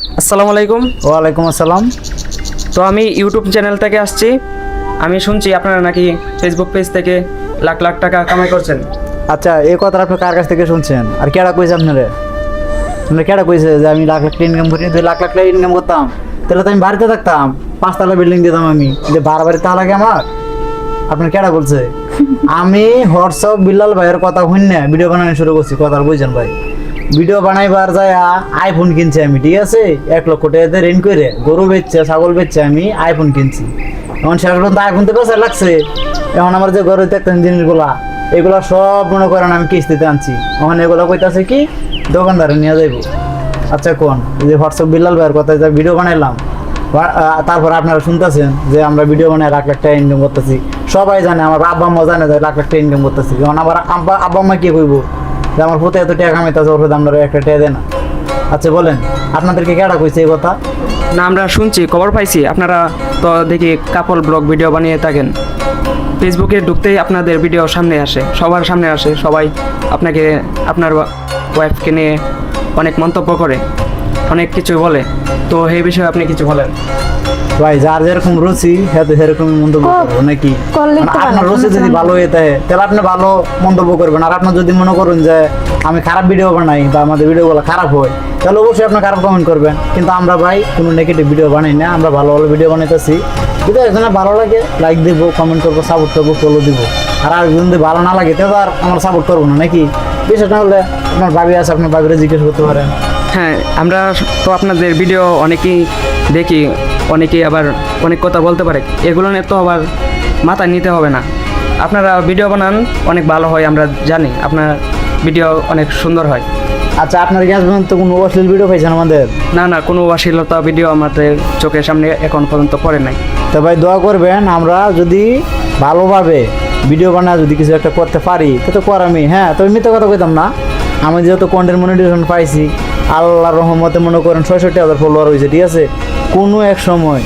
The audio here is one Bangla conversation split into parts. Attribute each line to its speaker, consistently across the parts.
Speaker 1: আসসালামু আলাইকুম।
Speaker 2: ওয়ালাইকুম আসসালাম।
Speaker 1: তো আমি ইউটিউব চ্যানেল থেকে আসছি। আমি শুনছি আপনারা নাকি ফেসবুক পেজ থেকে লাখ লাখ টাকা কামাই করছেন।
Speaker 2: আচ্ছা এই কথাটা আপনি কার কাছ থেকে শুনছেন? আর কেডা কইছে আপনারে? আপনার কেডা কইছে যে আমি লাখ লাখ টাকা ইনকাম করি? দুই লাখ লাখ টাকা ইনকাম করতাম। তাহলে তো আমি বাড়িতে থাকতাম। পাঁচতলা বিল্ডিং দিতাম আমি। যে বারো বাড়ি তা লাগে আমার? আপনার কেডা বলছে? আমি হোয়াটসঅ্যাপ বিল্লাল ভাইয়ের কথা শুনে ভিডিও বানানো শুরু করছি। কথা বুঝছেন ভাই? ভিডিও বানাইবার যায় আইফোন কিনছি আমি, ঠিক আছে? এক লক্ষ টাকাতে ঋণ করে গরু বেচছে, ছাগল বেচছে, আমি আইফোন কিনছি। এখন শেষ পর্যন্ত আইফোন তো লাগছে। এখন আমার যে গরু দেখতেন জিনিসগুলা, এগুলা সব মনে করেন আমি কিস্তিতে আনছি। এখন এগুলো কইতাছে কি, দোকানদারে নিয়ে যাইব। আচ্ছা কোন? যে হোয়াটসঅ্যাপ বিল্লাল ভাইয়ের কথা যে ভিডিও বানাইলাম তারপর আপনারা শুনতেছেন যে আমরা ভিডিও বানাই লাখ লাখ টাকা ইনকাম করতেছি। সবাই জানে, আমার আব্বা আম্মা জানে যে লাখ লাখ টাকা ইনকাম করতেছি। এখন আমার আব্বা আব্বা আম্মা কি কইব? যে আমার পুতে এত টাকা কামাইতেছে ওর আমরা একটা টাকা দেয় না আচ্ছা বলেন, আপনাদেরকে কেডা কইছে এই কথা?
Speaker 1: না, আমরা শুনছি, খবর পাইছি, আপনারা তো দেখি কাপল ব্লগ ভিডিও বানিয়ে থাকেন। ফেসবুকে ঢুকতেই আপনাদের ভিডিও সামনে আসে, সবার সামনে আসে, সবাই আপনাকে, আপনার ওয়াইফকে নিয়ে অনেক মন্তব্য করে, অনেক কিছু বলে। তো এই বিষয়ে আপনি কিছু বলেন।
Speaker 2: ভাই যার যেরকম রুচি হ্যাঁ তো সেরকম মন্তব্য করব নাকি? আপনার রুচি যদি ভালো হয়ে থাকে তাহলে আপনি ভালো মন্তব্য করবেন। আর আপনার যদি মনে করুন যে আমি খারাপ ভিডিও বানাই বা আমাদের ভিডিওগুলো খারাপ হয় তাহলে অবশ্যই আপনি খারাপ কমেন্ট করবেন। কিন্তু আমরা ভাই কোনো নেগেটিভ ভিডিও বানাই না আমরা ভালো ভালো ভিডিও বানাইতেছি। যদি একজনে ভালো লাগে লাইক দিব কমেন্ট করব সাপোর্ট করব ফলো দিব। আর আরেকজন যদি ভালো না লাগে তাহলে আর আমরা সাপোর্ট করব না নাকি? বিশেষ না হলে আপনার ভাবি আছে আপনার ভাবিরে জিজ্ঞেস করতে পারেন।
Speaker 1: হ্যাঁ আমরা তো আপনাদের ভিডিও অনেকেই দেখি। অনেকেই আবার অনেক কথা বলতে পারে। এগুলো নিয়ে তো আবার মাথায় নিতে হবে না। আপনারা ভিডিও বানান অনেক ভালো হয় আমরা জানি আপনার ভিডিও অনেক সুন্দর হয়।
Speaker 2: আচ্ছা আপনার গ্যাস পর্যন্ত কোনো অশ্লীল ভিডিও পাইছেন আমাদের?
Speaker 1: না না কোনো অশ্লীলতা ভিডিও আমাদের চোখের সামনে এখন পর্যন্ত পড়ে নাই।
Speaker 2: তো ভাই দোয়া করবেন আমরা যদি ভালোভাবে ভিডিও বানায় যদি কিছু একটা করতে পারি তো তো করামি হ্যাঁ? তবে মিথ্যে কথা কইতাম না। আমি যেহেতু কন্টেন্ট মনিটাইজেশন পাইছি আল্লাহর রহমতে মনে করেন ছয়ষট্টি হাজার ফলোয়ার হয়েছে ঠিক আছে? কোনো এক সময়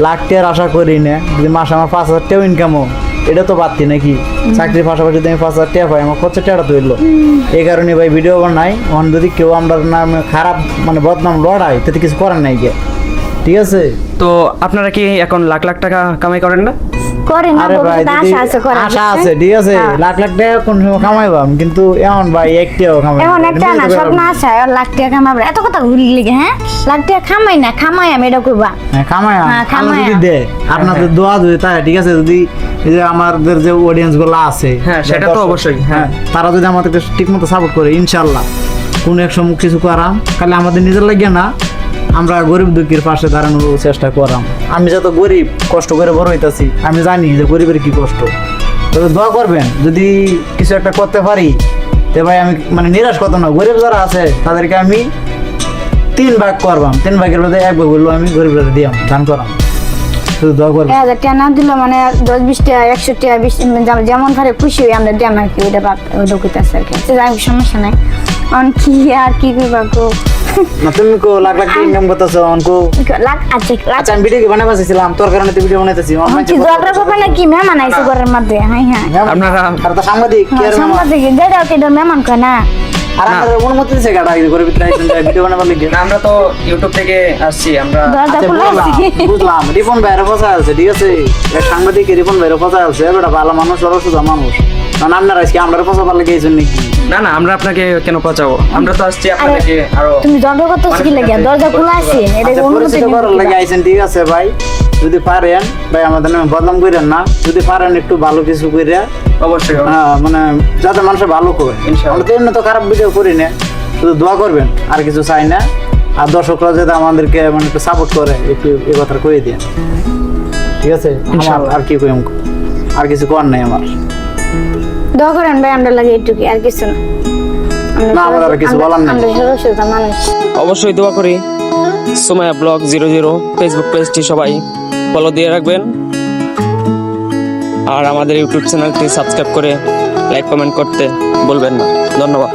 Speaker 2: লাখ আর আশা করি না যদি মাসে আমার পাঁচ হাজার টাকাও ইনকামও এটা তো পাচ্ছি নাকি? চাকরির পাশাপাশি যদি আমি পাঁচ হাজার টাকা পাই আমার খরচা টাকা তো হইল এই কারণে ভাই ভিডিও বানাই এখন যদি কেউ আমরা নামে খারাপ মানে বদনাম লড়াই তাতে কিছু করার নাই গে। ঠিক আছে?
Speaker 1: তো আপনারা কি এখন লাখ লাখ টাকা কামাই করেন না?
Speaker 3: করে না
Speaker 2: আরে ভাই
Speaker 3: ভবিষ্যতে
Speaker 2: যদি
Speaker 3: আশা আছে করে
Speaker 2: আশা আছে ঠিক আছে।
Speaker 3: হ্যাঁ।
Speaker 2: লাখ লাখ টাকা কোন সময় কামাইবাম কিন্তু এখন ভাই একটিও কামাই
Speaker 3: এখন একটা না স্বপ্ন আছে আর লাখ টাকা কামাবো এত কথা ঘুরি লিগে হ্যাঁ? লাখ টাকা খামাই না খামাই আমি এটা করবা।
Speaker 2: হ্যাঁ কামাই
Speaker 3: হ্যাঁ,
Speaker 2: আল্লাহ যদি দে আপনাদের দোয়া যদি তাই ঠিক আছে? যদি এই যে আমাদের যে অডিয়েন্সগুলো আছে
Speaker 1: হ্যাঁ, সেটা তো অবশ্যই, হ্যাঁ।
Speaker 2: তারা যদি আমাদেরকে ঠিক মতো সাপোর্ট করে ইনশাল্লাহ কোন এক সময় কিছু করাম খালি আমাদের নিজের লাগে না আমরা গরিব দুঃখীর পাশে দাঁড়ানোর চেষ্টা করাম। আমি যত গরিব, কষ্ট করে বড় হইতাছি, আমি জানি যে গরিবের কি কষ্ট। তবে দোয়া করবেন, যদি কিছু একটা করতে পারি, তে ভাই আমি মানে নিরাশ কত না গরিব যারা আছে, তাদেরকে আমি তিন ভাগ করবাম। তিন ভাগের মধ্যে এক ভাগ বলব আমি গরিবরা দিয়াম, দান করাম। শুধু দোয়া করবেন।
Speaker 3: এক হাজার টাকা না দিল মানে দশ বিশ টাকা একশো টাকা, বিশ যেমন- যেমন খুশি হই আমরা দেন আর কি, ওইটা বাপ ওইটা করতেছে আর কি। সমস্যা নাই। অন কি আর কি করবা
Speaker 2: না তুমি কো লাখ লাখ ইনকাম করতেছো অনকো
Speaker 3: লাখ আছে লাখ
Speaker 2: আচ্ছা আমি ভিডিও বানাই পাচ্ছিলাম তোর কারণে তো ভিডিও বানাইতেছি
Speaker 3: এখন কি ঝগড়া করবে না কি মেহমান আইসে ঘরের মধ্যে? হ্যাঁ হ্যাঁ
Speaker 1: আপনারা-
Speaker 2: আর তো সাংবাদিক কি আর মেমন?
Speaker 3: সাংবাদিক যেটা এটা মেহমান কয় না?
Speaker 2: আর আপনাদের অনুমতি দিছে কাটা গরিব ভিডিও বানাবার লিগে।
Speaker 1: না, আমরা তো ইউটিউব থেকে আসছি আমরা
Speaker 2: আচ্ছা, বুঝলাম, রিপন ভাইয়ের ফসা আছে ঠিক আছে? সাংবাদিক রিপন ভাইয়ের ফসা আছে বেটা ভালো মানুষ ওরা সুদা মানুষ। কারণ আপনারা আজকে আমরা ফসা পারলে গেছেন নাকি
Speaker 1: না না আমরা আপনাকে কেন পচাবো? আমরা তো আসছি আপনাদেরকে আরও
Speaker 3: তুমি দরজা করতে কি লাগে দরজা খোলা আছে এটা
Speaker 2: আচ্ছা,
Speaker 3: অনুমতি
Speaker 2: করার লাগে আইছেন ঠিক আছে ভাই। যদি পারেন ভাই আমাদের নামে বদনাম করেন না। যদি পারেন একটু ভালো কিছু করে
Speaker 1: অবশ্যই
Speaker 2: হ্যাঁ, মানে যাতে মানুষের ভালো করে।
Speaker 1: ইনশাআল্লাহ।
Speaker 2: আমরা তো এমনি তো খারাপ ভিডিও করি না। শুধু দোয়া করবেন আর কিছু চাই না। আর দর্শকরা যাতে আমাদেরকে মানে একটু সাপোর্ট করে একটু এই কথা কয়ে দিয়ে ঠিক আছে? আর কি কইম? আর কিছু করার নাই আমার।
Speaker 3: দোয়া করেন ভাই আমরা লাগে এটুকু আর কিছু না।
Speaker 2: কিছু বলার নেই।
Speaker 1: অবশ্যই দোয়া করি। Sumaya blog zero zero Facebook পেজটি সবাই ফলো দিয়ে রাখবেন। আর আমাদের ইউটিউব চ্যানেলটি সাবস্ক্রাইব করে লাইক কমেন্ট করতে বলবেন না। ধন্যবাদ।